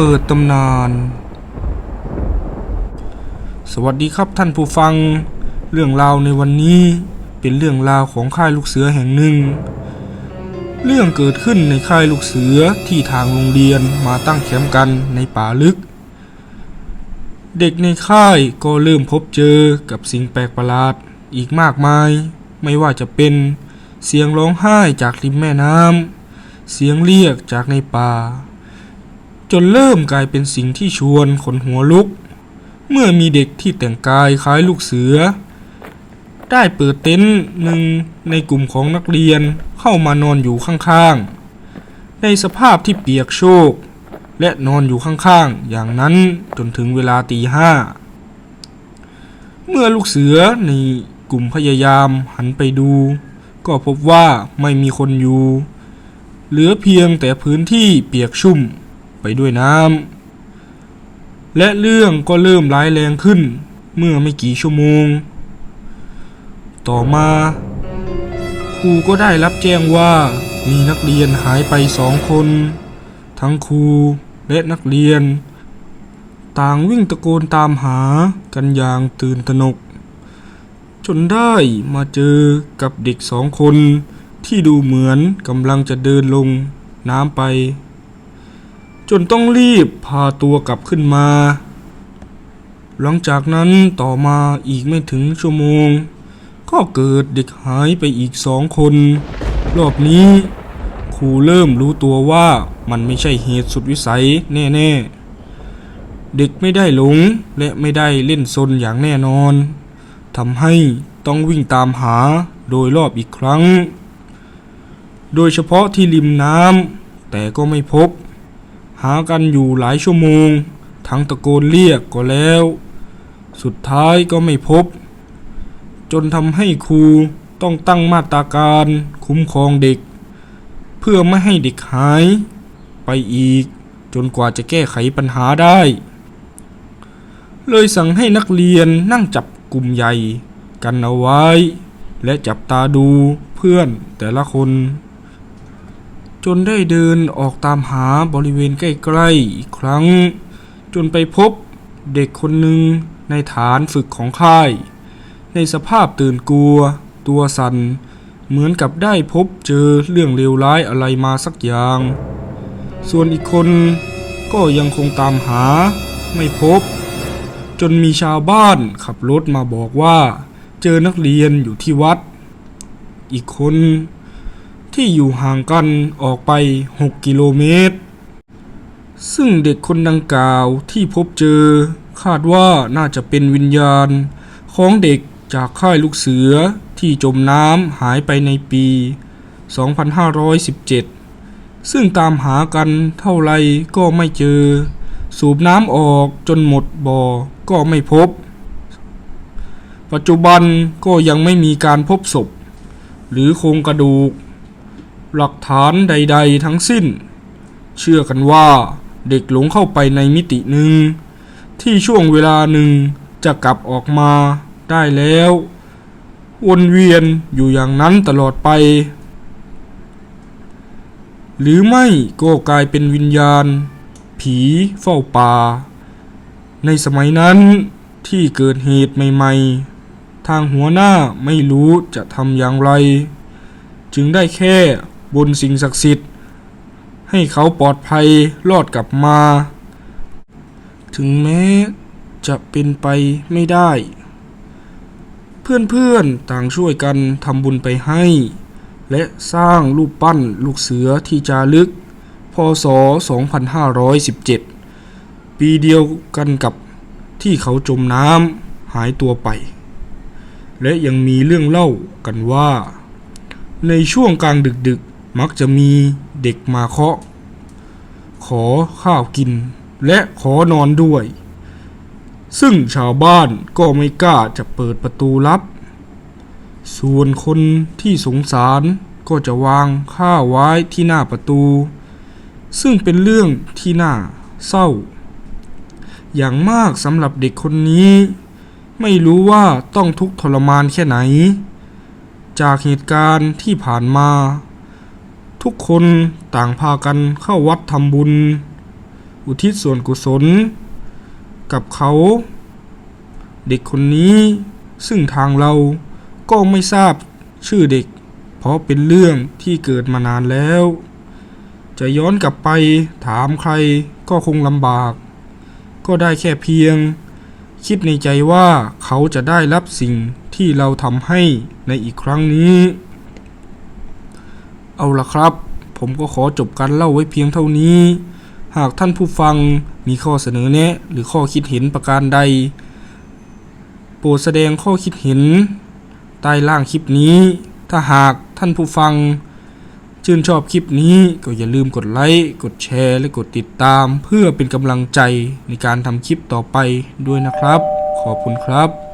ปิดตำนาน สวัสดีครับท่านผู้ฟัง เรื่องราวในวันนี้เป็นเรื่องราวของค่ายลูกเสือแห่งหนึ่ง เรื่องเกิดขึ้นในค่ายลูกเสือที่ทางโรงเรียนมาตั้งแคมป์กันในป่าลึก เด็กในค่ายก็เริ่มพบเจอกับสิ่งแปลกประหลาดอีกมากมาย ไม่ว่าจะเป็นเสียงร้องไห้จากริมแม่น้ำเสียงเรียกจากในป่า จนเริ่มกลายเป็นสิ่งที่ชวนขนหัวลุก เมื่อมีเด็กที่แต่งกายคล้ายลูกเสือ ได้เปิดเต็นท์หนึ่งในกลุ่มของนักเรียนเข้ามานอนอยู่ข้างๆ ในสภาพที่เปียกโชก และนอนอยู่ข้างๆ อย่างนั้นจนถึงเวลาตีห้า เมื่อลูกเสือในกลุ่มพยายามหันไปดู ก็พบว่าไม่มีคนอยู่ เหลือเพียงแต่พื้นที่เปียกชุ่ม ไปด้วยน้ำและเรื่องก็เริ่มร้ายแรงขึ้นเมื่อไม่กี่ชั่วโมง ต่อมาครูก็ได้รับแจ้งว่ามีนักเรียนหายไปสองคน ทั้งครูและนักเรียน ต่างวิ่งตะโกนตามหากันอย่างตื่นตระหนก จนได้มาเจอกับเด็กสองคนที่ดูเหมือนกำลังจะเดินลงน้ำไป จนต้องรีบพาตัวกลับขึ้นมา หลังจากนั้นต่อมาอีกไม่ถึงชั่วโมง ก็เกิดเด็กหายไปอีกสองคน รอบนี้ครูเริ่มรู้ตัวว่ามันไม่ใช่เหตุสุดวิสัยแน่ๆ เด็กไม่ได้หลงและไม่ได้เล่นซนอย่างแน่นอนทำให้ต้องวิ่งตามหาโดยรอบอีกครั้ง โดยเฉพาะที่ริมน้ำแต่ก็ไม่พบ หากันอยู่หลายชั่วโมง ทั้งตะโกนเรียกก็แล้ว สุดท้ายก็ไม่พบ จนทำให้ครูต้องตั้งมาตราการคุ้มครองเด็ก เพื่อไม่ให้เด็กหาย ไปอีกจนกว่าจะแก้ไขปัญหาได้ เลยสั่งให้นักเรียนนั่งจับกลุ่มใหญ่ กันเอาไว้ และจับตาดูเพื่อนแต่ละคน จนได้เดินออกตามหาบริเวณใกล้ๆอีกครั้ง จนไปพบเด็กคนหนึ่งในฐานฝึกของค่าย ในสภาพตื่นกลัว ตัวสัน่นเหมือนกับได้พบเจอเรื่องเลวร้ายอะไรมาสักอย่าง ส่วนอีกคนก็ยังคงตามหาไม่พบ จนมีชาวบ้านขับรถมาบอกว่า เจอนักเรียนอยู่ที่วัด อีกคน ที่อยู่ห่างกันออกไป 6 กิโลเมตร ซึ่งเด็กคนดังกล่าวที่พบเจอ คาดว่าน่าจะเป็นวิญญาณ ของเด็กจากค่ายลูกเสือที่จมน้ำหายไปในปี 2517 ซึ่งตามหากันเท่าไรก็ไม่เจอ สูบน้ำออกจนหมดบ่อก็ไม่พบ ปัจจุบันก็ยังไม่มีการพบศพ หรือโครงกระดูก หลักฐานใด ๆ ทั้งสิ้น เชื่อกันว่าเด็กหลงเข้าไปในมิติหนึ่ง ที่ช่วงเวลาหนึ่งจะกลับออกมาได้แล้ว วนเวียนอยู่อย่างนั้นตลอดไป หรือไม่ก็กลายเป็นวิญญาณ ผีเฝ้าป่า ในสมัยนั้นที่เกิดเหตุใหม่ๆ ทางหัวหน้าไม่รู้จะทำอย่างไร จึงได้แค่ บนสิ่งศักดิ์สิทธิ์ ให้เขาปลอดภัยรอดกลับมา ถึงแม้จะเป็นไปไม่ได้ เพื่อนๆต่างช่วยกันทำบุญไปให้ และสร้างรูปปั้นลูกเสือที่จารึก พศ 2517 ปีเดียวกันกับที่เขาจมน้ำหายตัวไป และยังมีเรื่องเล่ากันว่า ในช่วงกลางดึก มักจะมีเด็กมาเคาะ ขอข้าวกินและขอนอนด้วย ซึ่งชาวบ้านก็ไม่กล้าจะเปิดประตูรับ ส่วนคนที่สงสารก็จะวางข้าวไว้ที่หน้าประตู ซึ่งเป็นเรื่องที่น่าเศร้า อย่างมากสำหรับเด็กคนนี้ ไม่รู้ว่าต้องทุกข์ทรมานแค่ไหน จากเหตุการณ์ที่ผ่านมา ทุกคนต่างพากันเข้าวัดทำบุญ อุทิศส่วนกุศล กับเขา เด็กคนนี้ซึ่งทางเราก็ไม่ทราบชื่อเด็ก เพราะเป็นเรื่องที่เกิดมานานแล้ว จะย้อนกลับไปถามใครก็คงลำบาก ก็ได้แค่เพียง คิดในใจว่าเขาจะได้รับสิ่งที่เราทำให้ในอีกครั้งนี้ เอาละครับ ผมก็ขอจบการเล่าไว้เพียงเท่านี้ หากท่านผู้ฟังมีข้อเสนอแนะ หรือข้อคิดเห็นประการใด โปรดแสดงข้อคิดเห็น ใต้ล่างคลิปนี้ ถ้าหากท่านผู้ฟัง ชื่นชอบคลิปนี้ก็อย่าลืมกดไลค์กดแชร์ และกดติดตาม เพื่อเป็นกำลังใจในการทำคลิปต่อไปด้วยนะครับ ขอบคุณครับ